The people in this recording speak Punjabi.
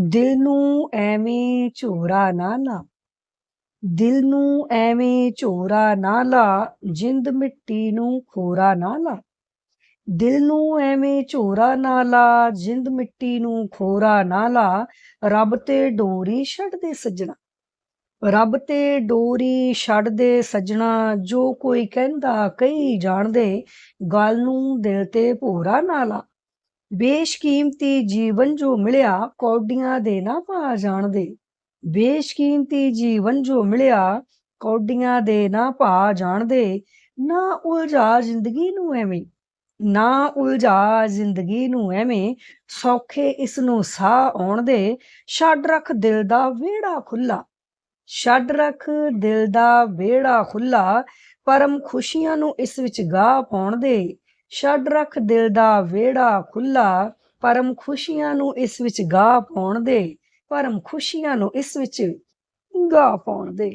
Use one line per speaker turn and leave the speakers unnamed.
ਦਿਲ ਨੂੰ ਐਵੇਂ ਝੋਰਾ ਨਾ ਲਾ। ਦਿਲ ਨੂੰ ਐਵੇਂ ਝੋਰਾ ਨਾ ਲਾ, ਜਿੰਦ ਮਿੱਟੀ ਨੂੰ ਖੋਰਾ ਨਾ ਲਾ। ਦਿਲ ਨੂੰ ਐਵੇਂ ਝੋਰਾ ਨਾ ਲਾ, ਜਿੰਦ ਮਿੱਟੀ ਨੂੰ ਖੋਰਾ ਨਾ ਲਾ। ਰੱਬ ਤੇ ਡੋਰੀ ਛੱਡ ਦੇ ਸੱਜਣਾ। ਰੱਬ ਤੇ ਡੋਰੀ ਛੱਡ ਦੇ ਸੱਜਣਾ, ਜੋ ਕੋਈ ਕਹਿੰਦਾ ਕਈ ਜਾਣਦੇ। ਗੱਲ ਨੂੰ ਦਿਲ ਤੇ ਭੋਰਾ ਨਾ ਲਾ। ਬੇਸ਼ਕੀਮਤੀ ਜੀਵਨ ਜੋ ਮਿਲਿਆ ਕੌਡੀਆਂ ਦੇ ਨਾ ਪਾ ਜਾਣਦੇ ਬੇਸ਼ਕੀਮਤੀ ਜੀਵਨ ਜੋ ਮਿਲਿਆ ਕੌਡੀਆਂ ਦੇ ਨਾ ਪਾ ਜਾਣਦੇ ਨਾ ਉਲਝਾ ਜ਼ਿੰਦਗੀ ਨੂੰ ਐਵੇਂ, ਨਾ ਉਲਝਾ ਜ਼ਿੰਦਗੀ ਨੂੰ ਐਵੇਂ ਸੌਖੇ ਇਸ ਨੂੰ ਸਾਹ ਆਉਣ ਦੇ। ਛੱਡ ਰੱਖ ਦਿਲ ਦਾ ਵਿਹੜਾ ਖੁੱਲਾ ਛੱਡ ਰੱਖ ਦਿਲ ਦਾ ਵਿਹੜਾ ਖੁੱਲਾ ਪਰਮ ਖੁਸ਼ੀਆਂ ਨੂੰ ਇਸ ਵਿੱਚ ਗਾਹ ਪਾਉਣ ਦੇ। ਛੱਡ ਰੱਖ ਦਿਲ ਦਾ ਵਿਹੜਾ ਖੁੱਲਾ ਪਰਮ ਖੁਸ਼ੀਆਂ ਨੂੰ ਇਸ ਵਿੱਚ ਗਾ ਪਾਉਣ ਦੇ, ਪਰਮ ਖੁਸ਼ੀਆਂ ਨੂੰ ਇਸ ਵਿੱਚ ਗਾ ਪਾਉਣ ਦੇ।